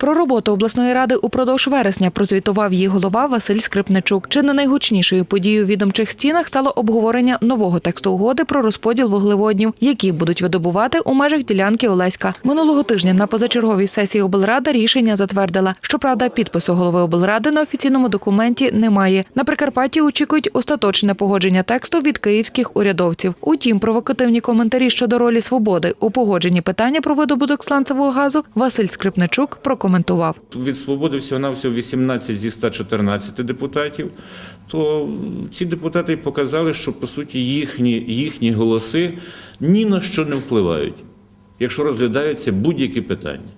Про роботу обласної ради упродовж вересня прозвітував її голова Василь Скрипничук. Чи не найгучнішою подією у відомчих стінах стало обговорення нового тексту угоди про розподіл вуглеводнів, які будуть видобувати у межах ділянки Олеська. Минулого тижня на позачерговій сесії облрада рішення затвердила. Щоправда, підпису голови облради на офіційному документі немає. На Прикарпатті очікують остаточне погодження тексту від київських урядовців. Утім, провокативні коментарі щодо ролі свободи у погодженні питання про видобуток сланцевого газу Василь Скрипничук прокоментував. Від свободи всього на всього 18 зі 114 депутатів, то ці депутати показали, що по суті їхні, їхні голоси ні на що не впливають, якщо розглядаються будь-які питання.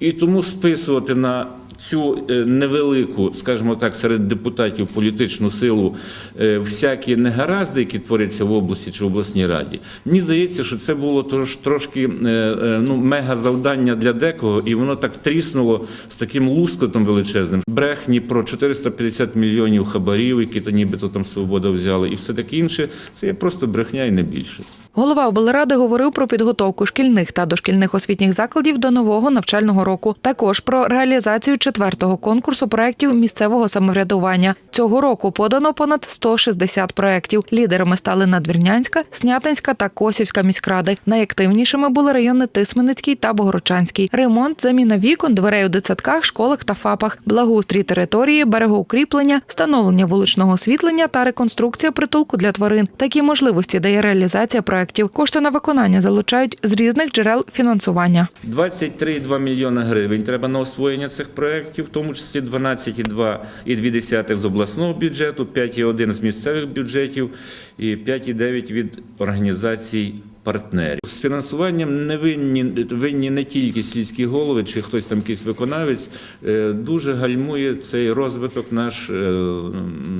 І тому списувати на цю е, невелику, скажімо так, серед депутатів політичну силу е, всякі негаразди, які творяться в області чи в обласній раді. Мені здається, що це було трош, трошки е, ну, мега завдання для декого, і воно так тріснуло з таким лускотом величезним. Брехні про 450 мільйонів хабарів, які то нібито там свобода взяла, і все таке інше. Це є просто брехня і не більше. Голова облради говорив про підготовку шкільних та дошкільних освітніх закладів до нового навчального року. Також про реалізацію четвертого конкурсу проєктів місцевого самоврядування. Цього року подано понад 160 проєктів. Лідерами стали Надвірнянська, Снятинська та Косівська міськради. Найактивнішими були райони Тисменицький та Богородчанський. Ремонт, заміна вікон, дверей у дитсадках, школах та ФАПах, благоустрій території, берегоукріплення, встановлення вуличного освітлення та реконструкція притулку для тварин. Такі можливості дає реалізація проєктів. Кошти на виконання залучають з різних джерел фінансування. 23,2 мільйона гривень треба на освоєння цих проєктів, в тому числі 12,2 з обласного бюджету, 5,1 з місцевих бюджетів і 5,9 від організацій партнерів. З фінансуванням не винні, винні не тільки сільські голови чи хтось там якийсь виконавець. Е, Дуже гальмує цей розвиток наш, е,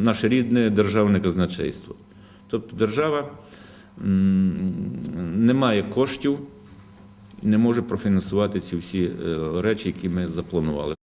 наше рідне державне казначейство. Тобто держава м, не має коштів і не може профінансувати ці всі е, речі, які ми запланували.